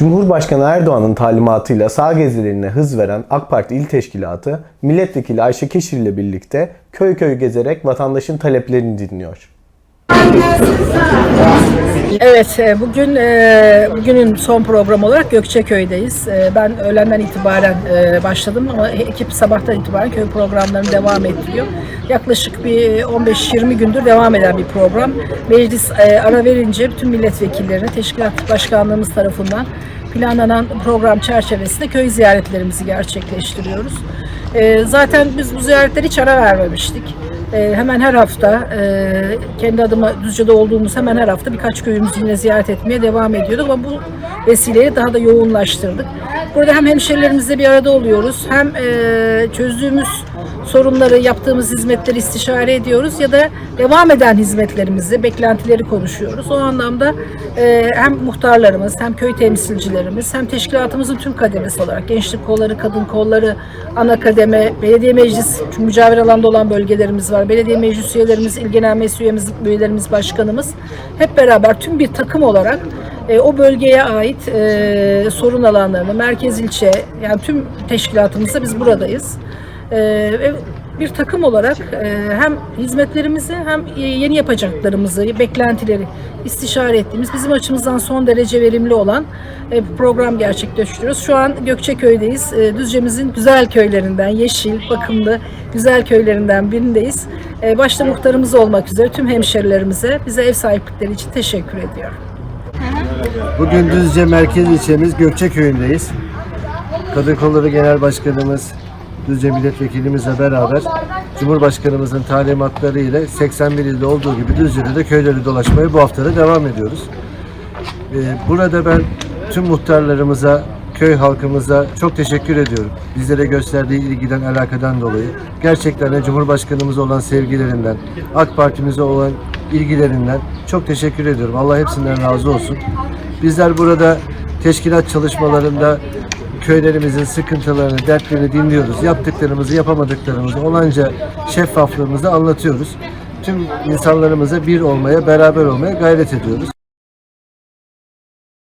Cumhurbaşkanı Erdoğan'ın talimatıyla sağ gezilerine hız veren AK Parti İl Teşkilatı, Milletvekili Ayşe Keşir ile birlikte köy köy gezerek vatandaşın taleplerini dinliyor. Evet, e, bugün e, bugünün son programı olarak Gökçeköy'deyiz. E, Ben öğlenden itibaren başladım ama ekip sabahtan itibaren köy programlarını devam ettiriyor. Yaklaşık bir 15-20 gündür devam eden bir program. Meclis ara verince bütün milletvekillerine teşkilat başkanlığımız tarafından planlanan program çerçevesinde köy ziyaretlerimizi gerçekleştiriyoruz. Zaten biz bu ziyaretleri hiç ara vermemiştik. Ee, hemen her hafta e, kendi adıma Düzce'de olduğumuz hemen her hafta birkaç köyümüzü yine ziyaret etmeye devam ediyorduk ama bu vesileyi daha da yoğunlaştırdık. Burada hem hemşerilerimizle bir arada oluyoruz hem e, çözdüğümüz sorunları, yaptığımız hizmetleri istişare ediyoruz ya da devam eden hizmetlerimizi, beklentileri konuşuyoruz. O anlamda e, hem muhtarlarımız, hem köy temsilcilerimiz, hem teşkilatımızın tüm kademesi olarak gençlik kolları, kadın kolları, ana kademe, belediye meclis, çünkü mücavir alanda olan bölgelerimiz var. Belediye meclis üyelerimiz, il meclis üyemiz, üyelerimiz, başkanımız hep beraber tüm bir takım olarak e, o bölgeye ait e, sorun alanlarını, merkez ilçe, yani tüm teşkilatımızda biz buradayız. E, ve bir takım olarak e, hem hizmetlerimizi hem e, yeni yapacaklarımızı, beklentileri istişare ettiğimiz bizim açımızdan son derece verimli olan e, bir program gerçekleştiriyoruz. Şu an Gökçeköy'deyiz. Düzce'mizin güzel köylerinden, yeşil, bakımlı, güzel köylerinden birindeyiz. Başta muhtarımız olmak üzere tüm hemşerilerimize bize ev sahiplikleri için teşekkür ediyorum. Bugün Düzce Merkez ilçemiz Gökçeköy'ündeyiz. Kadın Kolları Genel Başkanımız, Düzce Milletvekilimizle beraber Cumhurbaşkanımızın talimatları ile 81 ilde olduğu gibi Düzce'de de köyleri dolaşmaya bu hafta da devam ediyoruz. Ee, Burada ben tüm muhtarlarımıza, köy halkımıza çok teşekkür ediyorum. Bizlere gösterdiği ilgiden, alakadan dolayı. Gerçekten de Cumhurbaşkanımıza olan sevgilerinden, AK Partimize olan ilgilerinden çok teşekkür ediyorum. Allah hepsinden razı olsun. Bizler burada teşkilat çalışmalarında köylerimizin sıkıntılarını, dertlerini dinliyoruz. Yaptıklarımızı, yapamadıklarımızı olanca şeffaflığımızı anlatıyoruz. Tüm insanlarımıza bir olmaya, beraber olmaya gayret ediyoruz.